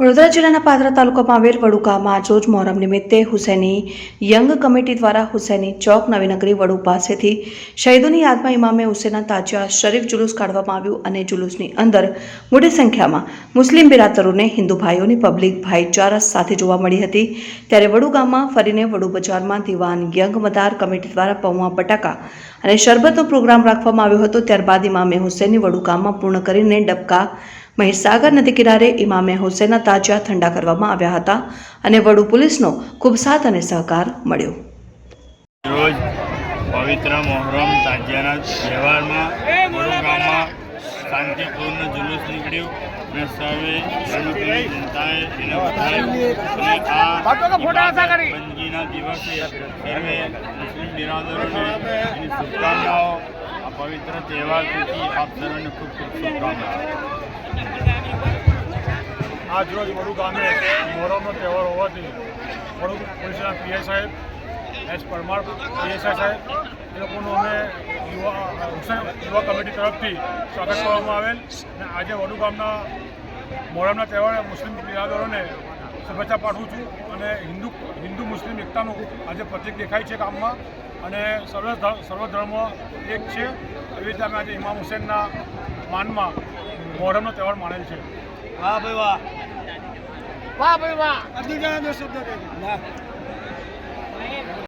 વડોદરા જિલ્લાના પાદરા તાલુકામાં આવેલ વડુકામાં આજરોજ મોહરમ નિમિત્તે હુસૈની યંગ કમિટી દ્વારા હુસૈની ચોક નવીનગરી વડુ પાસેથી શહીદોની યાદમાં ઇમામે હુસેના તાજિયા શરીફ જુલુસ કાઢવામાં આવ્યું અને જુલુસની અંદર મોટી સંખ્યામાં મુસ્લિમ બિરાદરોને હિન્દુ ભાઈઓની પબ્લિક ભાઈચારા સાથે જોવા મળી હતી. ત્યારે વડુગામમાં ફરીને વડુ બજારમાં દિવાન યંગ મદાર કમિટી દ્વારા પૌવા બટાકા અને શરબતનો પ્રોગ્રામ રાખવામાં આવ્યો હતો. ત્યારબાદ ઇમામે હુસૈનની વડુગામમાં પૂર્ણ કરીને ડબકા મહીસાગર નદી કિનારે ઇમામે હુસેના તાજિયા ઠંડા કરવામાં આવ્યા હતા અને વડુ પોલીસનો ખૂબ સાથ અને સહકાર મળ્યો. રોજ પવિત્ર મોહરમ તાજિયાના તહેવારમાં શાંતિપૂર્ણ જુલુસ નીકળ્યું અને સર્વે જનતાએ એને વધાર્યું બંદગીના દિવસે સર્વે મુસ્લિમ બિરાદરોને એની શુભકામનાઓ, આ પવિત્ર તહેવાર થકી આપ સર્વને ખૂબ ખૂબ શુભકામનાઓ. આજ રોજ વડુ ગામે મોહરમનો તહેવાર હોવાથી વડુ પોલીસના પીઆઈ સાહેબ, એસ પરમાર પીએસઆઈ સાહેબ, એ લોકોનું અમે યુવા યુવા કમિટી તરફથી સ્વાગત કરવામાં આવેલ. અને આજે વડુ ગામના મોહરમના તહેવારે મુસ્લિમ બિરાદરોને શુભેચ્છા પાઠવું છું અને હિન્દુ હિન્દુ મુસ્લિમ એકતાનું આજે પ્રતિક દેખાય છે ગામમાં અને સર્વ સર્વ ધર્મ એક છે. એવી રીતે અમે આજે ઇમામ હુસેનના માનમાં મોહરમનો તહેવાર માનેલ છે. વાહ ભાઈ વાહ. વાહ ભાઈ વાહ. શબ્દ કહી